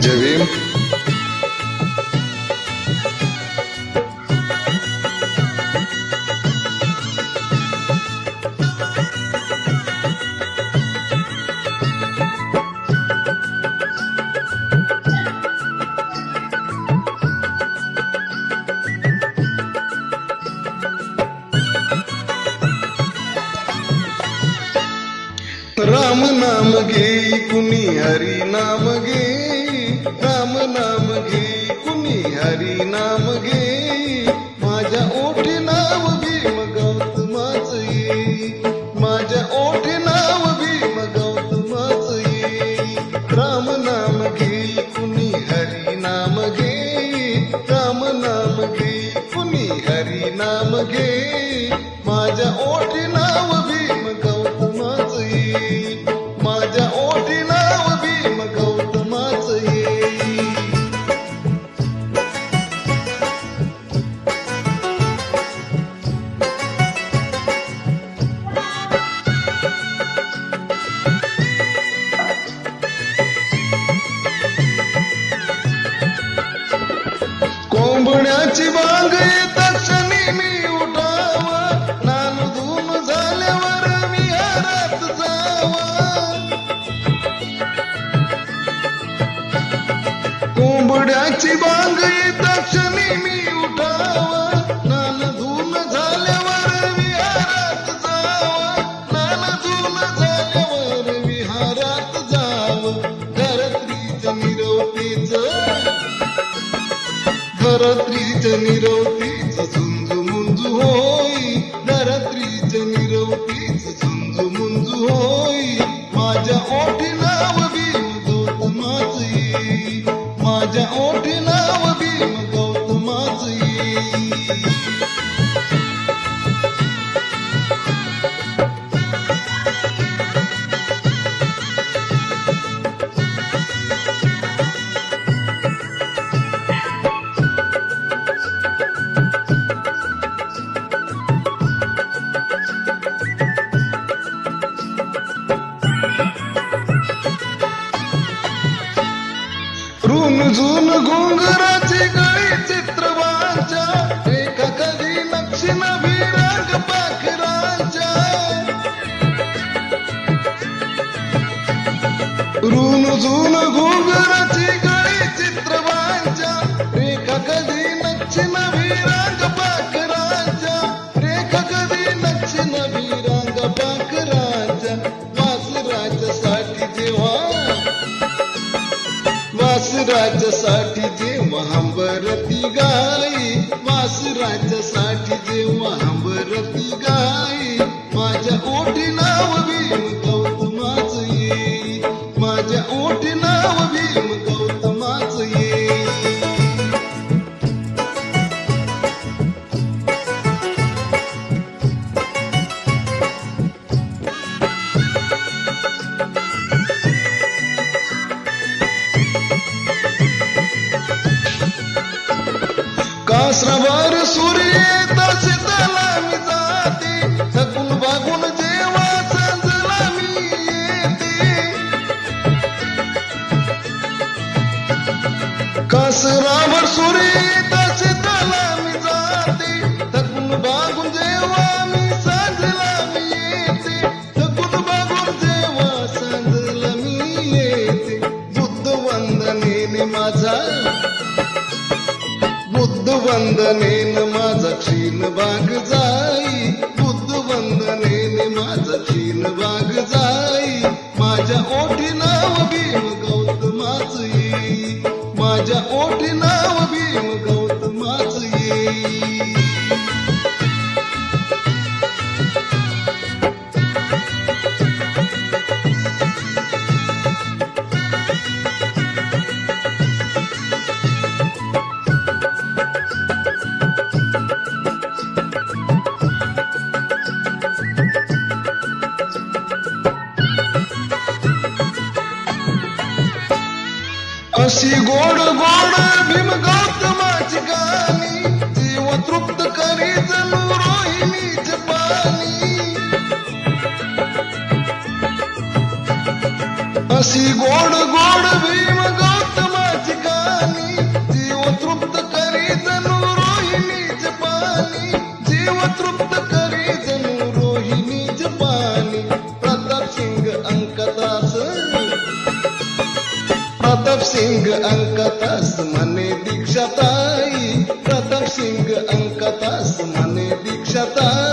Jevim. Hari नाम घे माझ्या ओठी नाव भीम गौतमाच ये माझ्या ओठी नाव भीम गौतमाच ये कोंबड्याची बांग कोंबड्याची बांग येतात क्षणी मी उठावा. नान धूम झाल्यावर विहारात जावा. नान धूम झाल्यावर विहारात जाव. धरत्रीच निरवतीच धरत्रीच निरवतीच झुंज मुंज होई. धरत्रीच निरवतीच झुंज मुंज होई. माझ्या ओठी नाव ऋण घुंगराची गळी चित्रवांच्या एका कधी नक्षीन विराग पाखरांच्या. ऋण झुन घुंगराची वासराच्यासाठी जेव्हा हंबरती गाई वासराच्यासाठी जेव्हा हंबरती गाई माझ्या ओठी नाव बी कासरावर सूर्य दर्शितला मी जाते. थकून बागून जेव्हा संजला मी येते. कासरावर सूर्य वंदनेन माझा क्षीण भाग जाई. बुद्ध वंदनेन माझा क्षीण भाग जाई. माझ्या ओठीना अशी गोड गोड भीम गौतमाची गाणी. जीव तृप्त करी जणू रोहिणीच पाणी. अशी गोड गोड Bhim Singh angkatas mane dikshatai Pratap Singh angkatas mane dikshatai